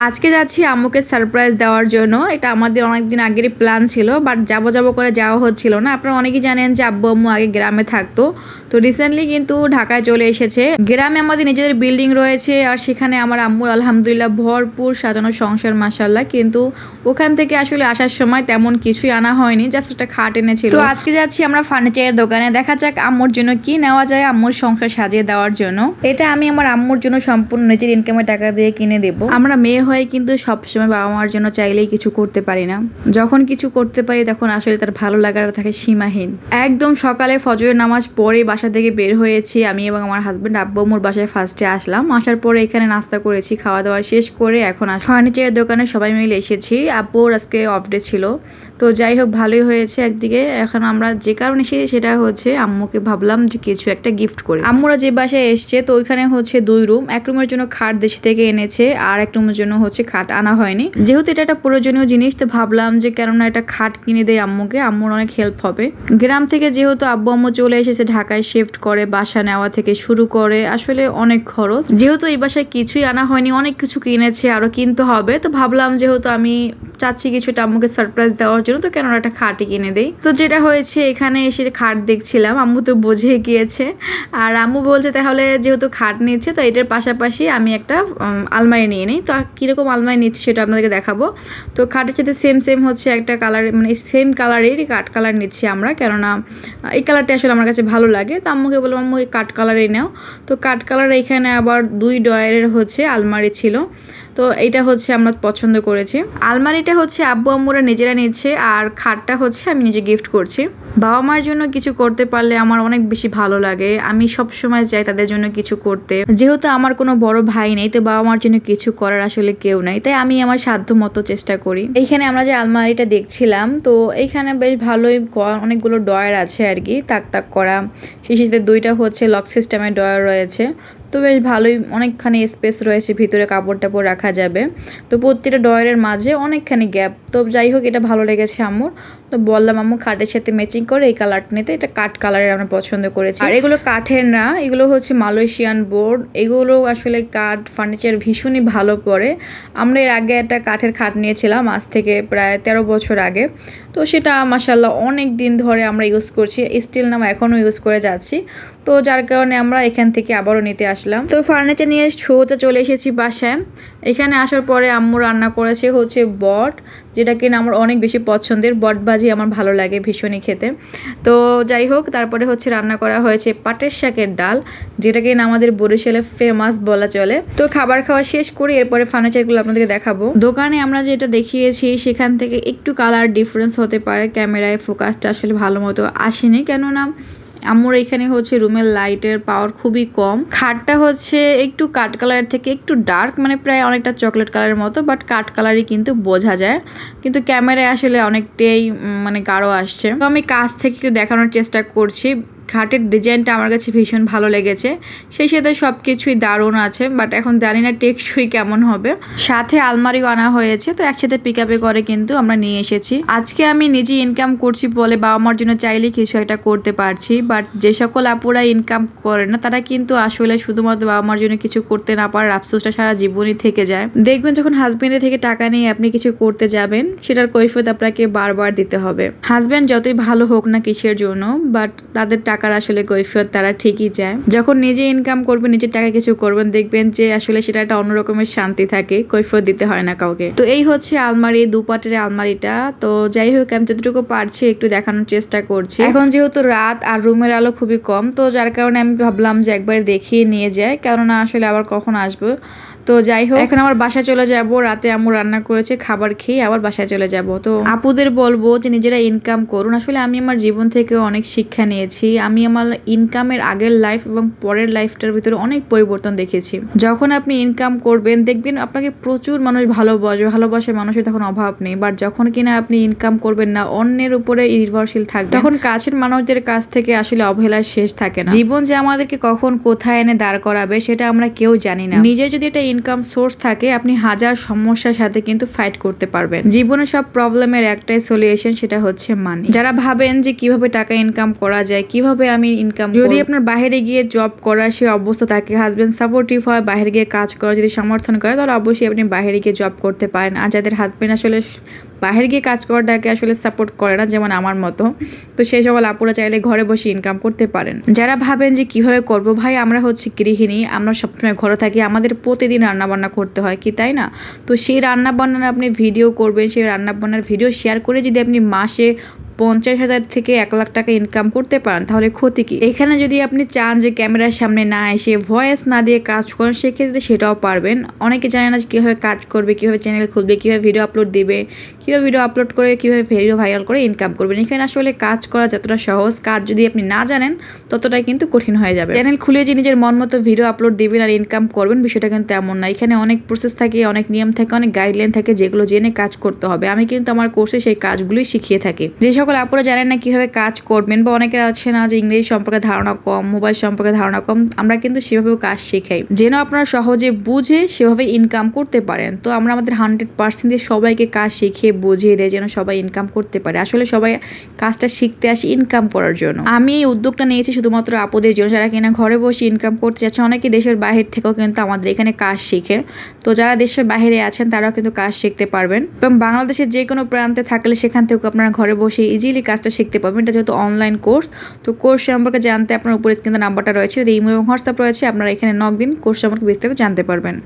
আজকে যাচ্ছি আম্মুকে সারপ্রাইজ দেওয়ার জন্য। এটা আমাদের অনেক দিন আগেরই প্ল্যান ছিল বাট যাব যাব করে যাওয়া হচ্ছিল না। আপনারা অনেকেই জানেন যে আব্বু আম্মু আগে গ্রামে থাকতো। তো রিসেন্টলি কিন্তু ঢাকায় চলে এসেছে। গ্রামে আমাদের নিজেদের বিল্ডিং রয়েছে আর সেখানে আমার আম্মুর আলহামদুলিল্লাহ ভরপুর সাজানো সংসার মাসাল্লাহ কিন্তু ওখান থেকে আসলে আসার সময় তেমন কিছুই আনা হয়নি জাস্ট একটা খাট এনেছিল। তো আজকে যাচ্ছি আমরা ফার্নিচারের দোকানে দেখা যাক আম্মুর জন্য কি নেওয়া যায় আম্মুর সংসার সাজিয়ে দেওয়ার জন্য। এটা আমি আমার আম্মুর জন্য সম্পূর্ণ নিজের ইনকামের টাকা দিয়ে কিনে দেবো। আমরা মেয়ে হয়ে কিন্তু সবসময় বাবা মার জন্য চাইলেই কিছু করতে পারি না। যখন কিছু করতে পারি তখন আসলে তার ভালো লাগাটা থাকে সীমাহীন। একদম সকালে ফজরের নামাজ পড়ে বাসা থেকে বের হয়েছি আমি এবং আমার হাজব্যান্ড আব্বু মোর বাসায় ফার্স্টে আসলাম। আসার পরে এখানে নাস্তা করেছি খাওয়া দাওয়া শেষ করে এখন ফার্নিচারের দোকানে সবাই মিলে এসেছি। আব্বুর আজকে অফ ডে ছিল। তো যাই হোক, ভালোই হয়েছে একদিকে। এখন আমরা যে কারণে এসেছি সেটা হচ্ছে আম্মুকে ভাবলাম যে কিছু একটা গিফট করি। আম্মুরা যে বাসায় এসছে, তো ওইখানে হচ্ছে দুই রুম এক রুমের জন্য খাট দেশ থেকে এনেছে, আর এক রুমের জন্য হচ্ছে খাট আনা হয়নি। যেহেতু এটা একটা প্রয়োজনীয় জিনিস, তো ভাবলাম যে কেননা একটা খাট কিনে দেয় আম্মুকে। আম্মুর অনেক হেল্প হবে। গ্রাম থেকে যেহেতু আব্বু আম্মু চলে এসেছে ঢাকায় শিফট করে, বাসা নেওয়া থেকে শুরু করে, আসলে অনেক খরচ। যেহেতু এই বাসায় কিছুই আনা হয়নি, অনেক কিছু কিনেছে, আরও কিনতে হবে, তো ভাবলাম যেহেতু আমি চাচ্ছি কিছুটা আম্মুকে সারপ্রাইজ দেওয়ার জন্য, তো কেননা একটা খাটই কিনে দেই। তো যেটা হয়েছে, এখানে এসে খাট দেখছিলাম, আম্মু তো বুঝে গিয়েছে। আর আম্মু বলছে, তাহলে যেহেতু খাট নিচ্ছে, তো এটার পাশাপাশি আমি একটা আলমারি নিয়ে নিই। তো কীরকম আলমারি নিচ্ছি সেটা আপনাদেরকে দেখাবো। তো খাটের সাথে সেম সেম হচ্ছে একটা কালার মানে সেম কালারেরই কাঠ কালার নিচ্ছি আমরা। কেননা, এই কালারটা আসলে আমার কাছে ভালো লাগে। তো আম্মুকে বললাম, আম্মু, এই কাঠ কালারে নাও। তো কাঠ কালার এখানে আবার দুই ডয়ারের হচ্ছে আলমারি ছিল। তো এইটা হচ্ছে আমরা পছন্দ করেছি। আলমারিটা হচ্ছে আব্বু আম্মুরা নিজেরা নিচ্ছে আর খাটটা হচ্ছে আমি নিজে গিফট করছি। বাবা মার জন্য কিছু করতে পারলে আমার অনেক বেশি ভালো লাগে। আমি সব সময় চাই তাদের জন্য কিছু করতে। যেহেতু আমার কোনো বড় ভাই নেই, তো বাবা মার জন্য কিছু করার আসলে কেউ নাই। তাই আমি আমার সাধ্য মতো চেষ্টা করি। এইখানে আমরা যে আলমারিটা দেখছিলাম, তো এইখানে বেশ ভালোই অনেকগুলো ডয়ার আছে আর কি। তাক তাক করা। সেই সাথে দুইটা হচ্ছে লক সিস্টেমের ডয়ার রয়েছে। তো বেশ ভালোই অনেকখানি স্পেস রয়েছে, ভিতরে কাপড় টাপড় রাখা যাবে। তো প্রতিটা ডয়ারের মাঝে অনেকখানি গ্যাপ তো যাই হোক, এটা ভালো লেগেছে আম্মুর। তো বললাম আম্মু, খাটের সাথে ম্যাচিং করে এই কালারটা নিতে। এটা কাঠ কালারের আমরা পছন্দ করেছি। আর এগুলো কাঠের না, এগুলো হচ্ছে মালয়েশিয়ান বোর্ড এগুলো আসলে কাঠ ফার্নিচার ভীষণই ভালো পড়ে আমরা এর আগে একটা কাঠের খাট নিয়েছিলাম, আজ থেকে প্রায় তেরো বছর আগে। তো সেটা মাসাল্লাহ অনেক দিন ধরে আমরা ইউজ করছি স্টিল নাম এখনও ইউজ করে যাচ্ছি। তো যার কারণে আমরা এখান থেকে আবারও নিতে আসলাম। তো ফার্নিচার নিয়ে সোজা চলে এসেছি বাসায়। এখানে আসার পরে আম্মু রান্না করেছে হচ্ছে বট যেটা কিনা আমার অনেক বেশি পছন্দের, বট ভাজি আমার ভালো লাগে ভীষণই খেতে। তো যাই হোক, তারপরে হচ্ছে রান্না করা হয়েছে পাটের শাকের ডাল, যেটা কিনা আমাদের বরিশালে ফেমাস বলা চলে। তো খাবার খাওয়া শেষ করে এরপরে ফার্নিচারগুলো আপনাদেরকে দেখাবো। দোকানে আমরা যেটা দেখিয়েছি, সেখান থেকে একটু কালার ডিফারেন্স হতে পারে। ক্যামেরায় ফোকাসটা আসলে ভালো মতো আসেনি, কেননা আমার এখানে হচ্ছে রুমের লাইটের পাওয়ার খুবই কম। খাটটা হচ্ছে একটু কাট কালার থেকে একটু ডার্ক মানে প্রায় অনেকটা চকলেট কালারের মতো বাট কাট কালারই কিন্তু বোঝা যায়। কিন্তু ক্যামেরায় আসলে অনেকটাই মানে গাঢ় আসছে। তো আমি কাছ থেকে দেখানোর চেষ্টা করছি। ঘাটের ডিজাইনটা আমার কাছে ভীষণ ভালো লেগেছে। সেই সাথে সব কিছুই দারুণ আছে বাট এখন জানি না টেকসই কেমন হবে। সাথে আলমারিও আনা হয়েছে, তো একসাথে পিক আপে করে কিন্তু আমরা নিয়ে এসেছি। আজকে আমি নিজে ইনকাম করছি বলে বাবা মার জন্য চাইলে কিছু একটা করতে পারছি বাট যে সকল আপুরা ইনকাম করে না, তারা কিন্তু আসলে শুধুমাত্র বাবা মার জন্য কিছু করতে না পারার আফসোসটা সারা জীবনই থেকে যায়। দেখবেন যখন হাজবেন্ডের থেকে টাকা নিয়ে আপনি কিছু করতে যাবেন, সেটার কৈফত আপনাকে বারবার দিতে হবে। হাজবেন্ড যতই ভালো হোক না কিসের জন্য বাট তাদের টাকার আসলে কৈফিয়ত তারা ঠিকই যায় যখন নিজে ইনকাম করবেন নিজের টাকা কিছু করবেন, দেখবেন যে আসলে সেটা একটা অন্য রকমের শান্তি থাকে, কৈফিয়ত দিতে হয় না কাউকে। তো এই হচ্ছে আলমারি, দুপাটের আলমারিটা। তো যাই হোক, আমি যতটুকু পারছি একটু দেখানোর চেষ্টা করছি। এখন যেহেতু রাত আর রুমের আলো খুবই কম, তো যার কারণে আমি ভাবলাম যে একবার দেখিয়ে নিয়ে যাই। কেননা আসলে আবার কখন আসব? তো যাই হোক, এখন আমার বাসায় চলে যাব। রাতে আম্মু রান্না করেছে, খাবার খেয়ে আবার বাসায় চলে যাব। তো আপুদের বলব যে, নিজেরা ইনকাম করুন। আসলে আমি আমার জীবন থেকে অনেক শিক্ষা নিয়েছি। আমি আমার ইনকামের আগের লাইফ এবং পরের লাইফটার ভিতরে অনেক পরিবর্তন দেখেছি। যখন আপনি ইনকাম করবেন, দেখবেন আপনাকে প্রচুর মানুষ ভালোবাসবে। ভালোবাসার মানুষের তখন অভাব নেই। বাট যখন কিনা আপনি ইনকাম করবেন না, অন্যের উপরে নির্ভরশীল থাকবে তখন কাছের মানুষদের কাছ থেকে আসলে অবহেলার শেষ থাকে না। জীবন যে আমাদেরকে কখন কোথায় এনে দাঁড় করাবে, সেটা আমরা কেউ জানি না। নিজে যদি একটা ইনকাম সোর্স থাকে আপনি হাজার সমস্যার সাথে কিন্তু ফাইট করতে পারবেন। জীবনে সব প্রবলেমের একটাই সলিউশন সেটা হচ্ছে মানি যারা ভাবেন যে কীভাবে টাকা ইনকাম করা যায় কীভাবে আমি ইনকাম যদি আপনার বাইরে গিয়ে জব করার সে অবস্থা থাকে হাজবেন্ড সাপোর্টিভ হয় বাইরে গিয়ে কাজ করা যদি সমর্থন করে তাহলে অবশ্যই আপনি বাইরে গিয়ে জব করতে পারেন। আর যাদের হাজবেন্ড আসলে বাইরে গিয়ে কাজ করাটাকে আসলে সাপোর্ট করে না যেমন আমার মতো তো সেই সকল আপুরা চাইলে ঘরে বসে ইনকাম করতে পারেন। যারা ভাবেন যে কীভাবে করব ভাই আমরা হচ্ছে গৃহিণী আমরা সবসময় ঘরে থাকি আমাদের প্রতিদিন রান্নাবান্না করতে হয় কি, তাই না? তো সেই রান্নাবান্নার আপনি ভিডিও করবেন, সেই রান্নাবান্নার ভিডিও শেয়ার করে যদি আপনি মাসে পঞ্চাশ হাজার থেকে এক লাখ টাকা ইনকাম করতে পারেন, তাহলে ক্ষতি কি? এখানে যদি আপনি চান যে ক্যামেরার সামনে না এসে ভয়েস না দিয়ে কাজ করেন, সেক্ষেত্রে সেটাও পারবেন। অনেকে জানে না কীভাবে কাজ করবে, কীভাবে চ্যানেল খুলবে, কীভাবে ভিডিও আপলোড দিবে, কীভাবে ভিডিও আপলোড করে, কীভাবে ভিডিও ভাইরাল করে ইনকাম করবেন। এখানে আসলে কাজ করা যতটা সহজ, কাজ যদি আপনি না জানেন, ততটাই কিন্তু কঠিন হয়ে যাবে। চ্যানেল খুলে যে নিজের মন মতো ভিডিও আপলোড দিবেন আর ইনকাম করবেন, বিষয়টা কিন্তু এমন না। এখানে অনেক প্রসেস থাকে, অনেক নিয়ম থাকে, অনেক গাইডলাইন থাকে, যেগুলো জেনে কাজ করতে হবে। আমি কিন্তু আমার কোর্সে সেই কাজগুলোই শিখিয়ে থাকি। যে সকল আপুরা জানেন না কীভাবে কাজ করবেন বা অনেকের আছে না যে ইংরেজি সম্পর্কে ধারণা কম, মোবাইল সম্পর্কে ধারণা কম। আমরা কিন্তু সেভাবেও কাজ শেখাই। যেন আপনারা সহজে বুঝে সেভাবে ইনকাম করতে পারেন। তো আমরা আমাদের হান্ড্রেড পার্সেন্ট দিয়ে সবাইকে কাজ শিখিয়ে বুঝিয়ে দেয় যেন সবাই ইনকাম করতে পারে। আসলে সবাই কাজটা শিখতে আসে ইনকাম করার জন্য। আমি এই উদ্যোগটা নিয়েছি শুধুমাত্র আপুদের জন্য। যারা কিনা ঘরে বসে ইনকাম করতে যাচ্ছে অনেকে দেশের বাহির থেকেও কিন্তু আমাদের এখানে কাজ শিখে। তো যারা দেশের বাইরে আছেন, তারাও কিন্তু কাজ শিখতে পারবেন। এবং বাংলাদেশের যে কোনো প্রান্তে থাকলে সেখান থেকেও আপনারা ঘরে বসে ইজিলি কাজটা শিখতে পারবেন। এটা যেহেতু অনলাইন কোর্স তো কোর্স সম্পর্কে জানতে আপনার উপরে স্ক্রিনে নাম্বারটা রয়েছে। ইমো এবং হোয়াটসঅ্যাপ রয়েছে, আপনারা এখানে নক দিন কোর্স সম্পর্কে বিস্তারিত জানতে পারবেন।